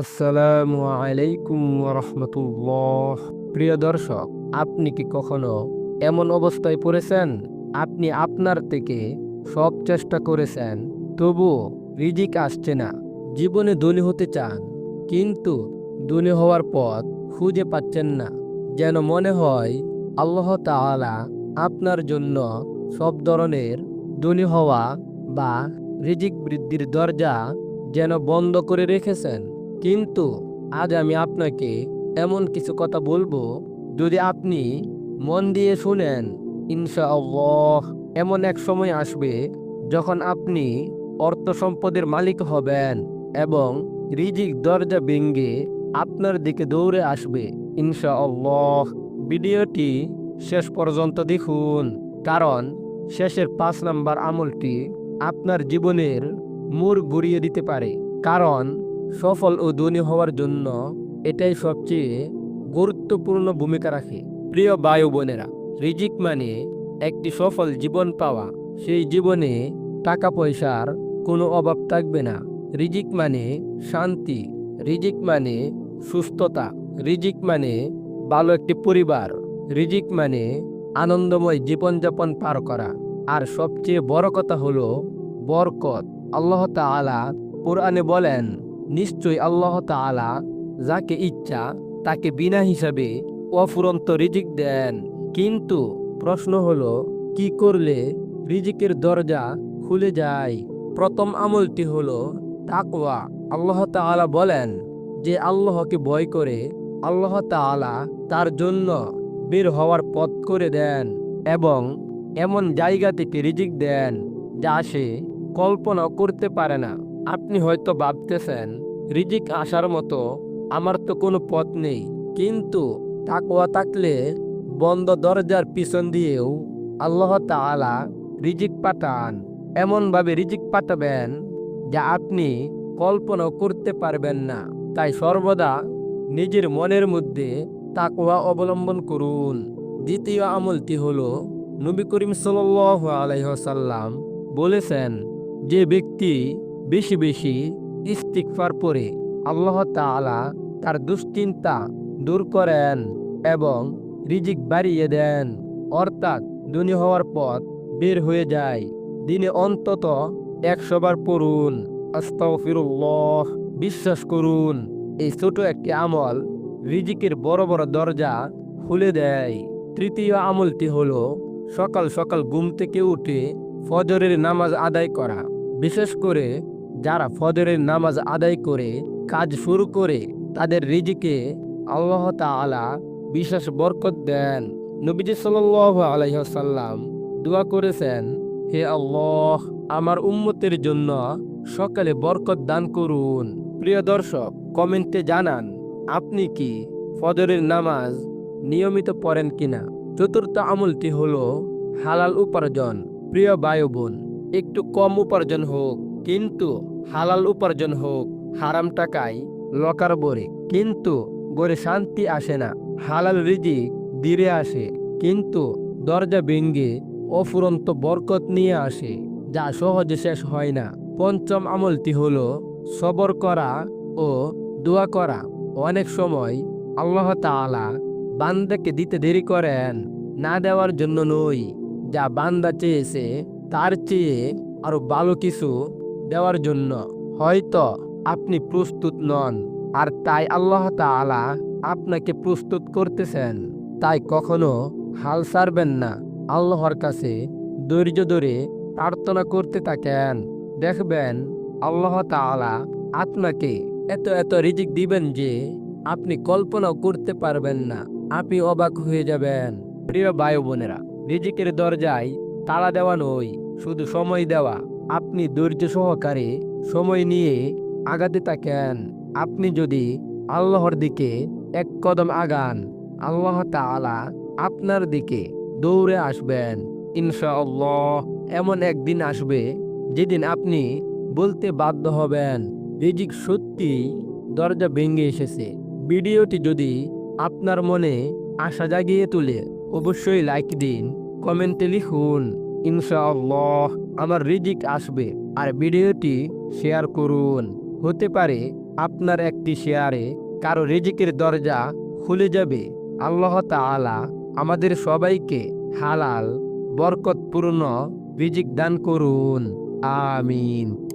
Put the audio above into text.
আসসালামু আলাইকুম রহমতুল্লাহ প্রিয় দর্শক, আপনি কি কখনো এমন অবস্থায় পড়েছেন? আপনি আপনার থেকে সব চেষ্টা করেছেন তবুও রিজিক আসছে না। জীবনে ধনী হতে চান, কিন্তু ধনী হওয়ার পথ খুঁজে পাচ্ছেন না। যেন মনে হয়, আল্লাহ তাআলা আপনার জন্য সব ধরনের ধনী হওয়া বা রিজিক বৃদ্ধির দরজা যেন বন্ধ করে রেখেছেন। কিন্তু আজ আমি আপনাকে এমন কিছু কথা বলব যদি আপনি মন দিয়ে শুনেন, ইনশাআল্লাহ। এমন এক সময় আসবে যখন আপনি অর্থ সম্পদের মালিক হবেন এবং রিজিক দরজা ভেঙ্গে আপনার দিকে দৌড়ে আসবে, ইনশাআল্লাহ। ভিডিওটি শেষ পর্যন্ত দেখুন, কারণ শেষের পাঁচ নাম্বার আমলটি আপনার জীবনের মুর ঘুরিয়ে দিতে পারে। কারণ সফল ও ধনী হওয়ার জন্য এটাই সবচেয়ে গুরুত্বপূর্ণ ভূমিকা রাখে। প্রিয় বায়ু বোনেরা, রিজিক মানে একটি সফল জীবন পাওয়া। সেই জীবনে টাকা পয়সার কোনো অভাব থাকবে না। রিজিক মানে শান্তি, রিজিক মানে সুস্থতা, রিজিক মানে ভালো একটি পরিবার, রিজিক মানে আনন্দময় জীবনযাপন পার করা। আর সবচেয়ে বড় কথা হলো বরকত। আল্লাহ তাআলা কোরআনে বলেন নিশ্চয়ই আল্লাহ তাআলা যাকে ইচ্ছা, তাকে বিনা হিসাবে অফুরন্ত রিজিক দেন। কিন্তু প্রশ্ন হলো, কি করলে রিজিকের দরজা খুলে যায়? প্রথম আমলটি হলো তাকওয়া। আল্লাহ তাআলা বলেন যে আল্লাহকে ভয় করে, আল্লাহ তাআলা তার জন্য বের হওয়ার পথ করে দেন এবং এমন জায়গা থেকে রিজিক দেন যা সে কল্পনা করতে পারে না। আপনি হয়তো ভাবতেছেন, রিজিক আসার মতো আমার তো কোনো পথ নেই। কিন্তু তাকওয়া থাকলে বন্ধ দরজার পিছন দিয়েও আল্লাহ তাআলা রিজিক পাঠান। এমনভাবে রিজিক পাঠাবেন যা আপনি কল্পনাও করতে পারবেন না। তাই সর্বদা নিজের মনের মধ্যে তাকওয়া অবলম্বন করুন। দ্বিতীয় আমলটি হলো, নবী করিম সাল্লাল্লাহু আলাইহি ওয়াসাল্লাম বলেছেন, যে ব্যক্তি বেশি বেশি ইস্তিকফার পরে আল্লাহ তাআলা তার দুশ্চিন্তা দূর করেন এবং রিজিক বাড়িয়ে দেন। অর্থাৎ ধনী হওয়ার পথ বের হয়ে যায়। দিনে অন্তত একশো বার পড়ুন। আস্তাগফিরুল্লাহ, বিশ্বাস করুন। এই ছোট একটি আমল রিজিকের বড় বড় দরজা খুলে দেয়। তৃতীয় আমলটি হলো সকাল সকাল ঘুম থেকে উঠে ফজরের নামাজ আদায় করা। বিশেষ করে যারা ফজরের নামাজ আদায় করে, কাজ শুরু করে, তাদের রিজিকে আল্লাহ তাআলা বিশেষ বরকত দেন। নবীজি সাল্লাল্লাহু আলাইহি ওয়াসাল্লাম দোয়া করেছেন, হে আল্লাহ, আমার উম্মতের জন্য সকালে বরকত দান করুন। প্রিয় দর্শক, কমেন্টে জানান, আপনি কি ফজরের নামাজ নিয়মিত পড়েন কিনা? চতুর্থ আমলটি হল হালাল উপার্জন। প্রিয় বায়ু বোন, একটু কম উপার্জন হোক, কিন্তু হালাল উপার্জন হোক, হারাম টাকায় লকার বরে। কিন্তু গড়ে শান্তি আসে না, হালাল রিজিক দিরে আসে। কিন্তু দরজা ভেঙ্গে অফুরন্ত বরকত নিয়ে আসে, যা সহজে শেষ হয় না। পঞ্চম আমলটি হল সবর করা ও দোয়া করা। অনেক সময় আল্লাহ তাআলা বান্দাকে দিতে দেরি করেন, না দেওয়ার জন্য নই। যা বান্দা চেয়েছে, তার চেয়ে আরও ভালো কিছু দেওয়ার জন্য। হয়তো আপনি প্রস্তুত নন, আর তাই আল্লাহ তাআলা আপনাকে প্রস্তুত করতেছেন। তাই কখনো হাল ছাড়বেন না। আল্লাহর কাছে ধৈর্য ধরে প্রার্থনা করতে থাকেন। দেখবেন আল্লাহ তাআলা আপনাকে এত এত রিজিক দিবেন যে আপনি কল্পনাও করতে পারবেন না। আপনি অবাক হয়ে যাবেন। প্রিয় ভাই বোনেরা, রিজিকের দরজায় তালা দেওয়া নয়, শুধু সময় দেওয়া। আপনি ধৈর্য সহকারে সময় নিয়ে আগাতে থাকেন। আপনি যদি আল্লাহর দিকে এক কদম আগান, আল্লাহ তাআলা আপনার দিকে দৌড়ে আসবেন। ইনশাআল্লাহ, এমন একদিন আসবে যেদিন আপনি বলতে বাধ্য হবেন, রিজিক সত্যি দরজা ভেঙে এসেছে। ভিডিওটি যদি আপনার মনে আশা জাগিয়ে তোলে, অবশ্যই লাইক দিন, কমেন্টে লিখুন। ইনশাআল্লাহ আমার রিজিক আসবে আর ভিডিওটি শেয়ার করুন। হতে পারে আপনার একটি শেয়ারে কারও রিজিকের দরজা খুলে যাবে। আল্লাহ তালা আমাদের সবাইকে হালাল, বরকতপূর্ণ রিজিক দান করুন। আমিন।